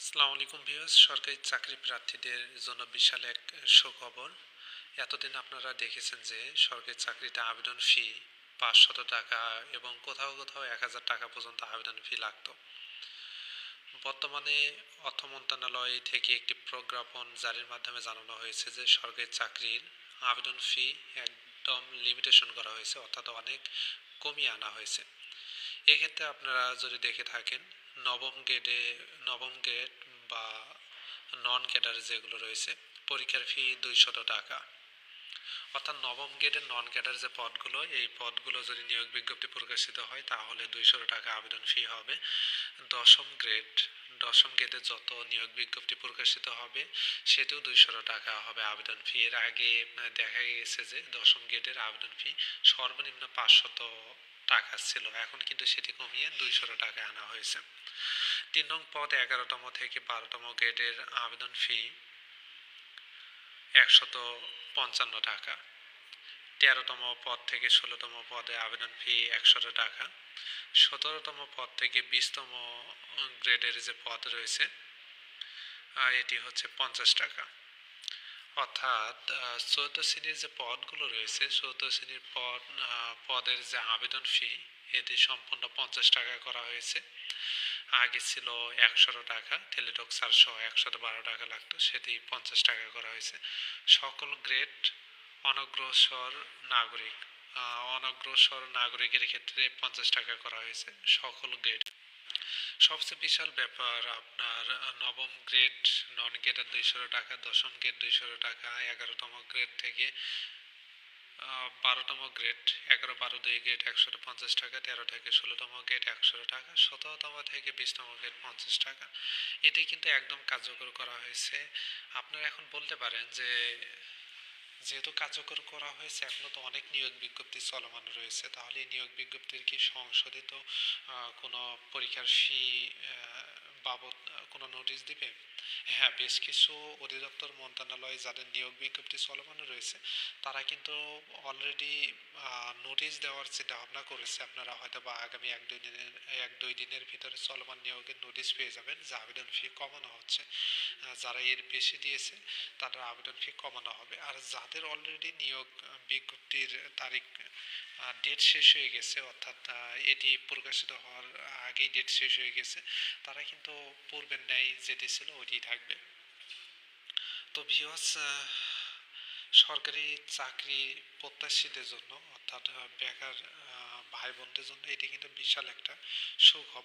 আসসালামু আলাইকুম ভিউয়ার্স, সরকারি চাকরি প্রার্থীদের জন্য বিশাল এক সুখবর। এতদিন আপনারা দেখেছেন যে সরকারি চাকরিতে আবেদন ফি পাঁচশত টাকা এবং কোথাও কোথাও এক হাজার টাকা পর্যন্ত আবেদন ফি লাগতো। বর্তমানে অর্থ মন্ত্রণালয় থেকে একটি প্রজ্ঞাপন জারির মাধ্যমে জানানো হয়েছে যে সরকারি চাকরির আবেদন ফি একদম লিমিটেশন করা হয়েছে, অর্থাৎ অনেক কমিয়ে আনা হয়েছে। এক্ষেত্রে আপনারা যদি দেখে থাকেন, নবম গ্রেডে নবম গ্রেড বা নন ক্যাডার যেগুলো রয়েছে, পরীক্ষার ফি দুইশত টাকা। অর্থাৎ নবম গ্রেডের নন ক্যাডার যে পদগুলো, এই পদগুলো যদি নিয়োগ বিজ্ঞপ্তি প্রকাশিত হয়, তাহলে দুইশো টাকা আবেদন ফি হবে। দশম গ্রেড দশম গ্রেডে যত নিয়োগ বিজ্ঞপ্তি প্রকাশিত হবে, সেটিও দুইশো টাকা হবে আবেদন ফি এর আগে দেখা গেছে যে দশম গ্রেডের আবেদন ফি সর্বনিম্ন পাঁচশত টাকা ছিল। এখন কিন্তু সেটি কমিয়ে দুইশো টাকা আনা হয়েছে। তিন নং পদ এগারোতম থেকে বারোতম গ্রেডের আবেদন ফি একশত পঞ্চান্ন টাকা। তেরোতম পদ থেকে ষোলোতম পদে আবেদন ফি একশত টাকা। সতেরোতম পদ থেকে বিশতম গ্রেডের যে পদ রয়েছে এটি হচ্ছে পঞ্চাশ টাকা। অর্থাৎ চৌদ্দ শ্রেণির যে পদগুলো রয়েছে, চৌদ্দ শ্রেণির পদ পদের যে আবেদন ফি এটি সম্পূর্ণ পঞ্চাশ টাকা করা হয়েছে। আগে ছিল একশো টাকা টেলিটক চারশো একশত বারো টাকা লাগতো, সেটি পঞ্চাশ টাকা করা হয়েছে। সকল গ্রেড অনগ্রসর নাগরিক অনগ্রসর নাগরিকের ক্ষেত্রে পঞ্চাশ টাকা করা হয়েছে, সকল গ্রেড সবচেয়ে বিশাল ব্যাপার, আপনার নবম গ্রেড নন গ্রেডের দুইশো টাকা, দশম গ্রেড দুইশো টাকা, এগারোতম গ্রেড থেকে বারোতম গ্রেড এগারো বারো দুই গ্রেড একশো পঞ্চাশ টাকা, তেরো থেকে ষোলোতম গ্রেড একশো টাকা, সতেরোতম থেকে বিশতম গ্রেড পঞ্চাশ টাকা। এটি কিন্তু একদম কার্যকর করা হয়েছে। আপনারা এখন বলতে পারেন যে যেহেতু কার্যকর করা হয়েছে, এখনও তো অনেক নিয়োগ বিজ্ঞপ্তি চলমান রয়েছে। তাহলে নিয়োগ বিজ্ঞপ্তির কি সংশোধিত কোনো পরীক্ষার ফি বাবদ কোনো নোটিশ দিবে? হ্যাঁ বেশ কিছু অধিদপ্তর, মন্ত্রণালয় যাদের নিয়োগ বিজ্ঞপ্তি চলমান রয়েছে, তারা কিন্তু অলরেডি নোটিশ দেওয়ার চিন্তা ভাবনা করেছে। আপনারা হয়তো বা আগামী এক দুই দিনের, এক দুই দিনের ভিতরে চলমান নিয়োগের নোটিশ পেয়ে যাবেন, যে আবেদন ফি কমানো হচ্ছে। যারা এর বেশি দিয়েছে, তাদের আবেদন ফি কমানো হবে। আর যাদের অলরেডি নিয়োগ বিজ্ঞপ্তির তারিখ ডেট শেষ হয়ে গেছে, অর্থাৎ এটি প্রকাশিত হওয়ার আগেই ডেট শেষ হয়ে গেছে, তারা কিন্তু পূর্বের ন্যায় যেটি ছিল ওইটি থাকবে। তো ভিওয়াস সরকারি চাকরি প্রত্যাশীদের জন্য, অর্থাৎ বেকার ভাই বোনদের জন্য এটি কিন্তু বিশাল একটা সুখবর।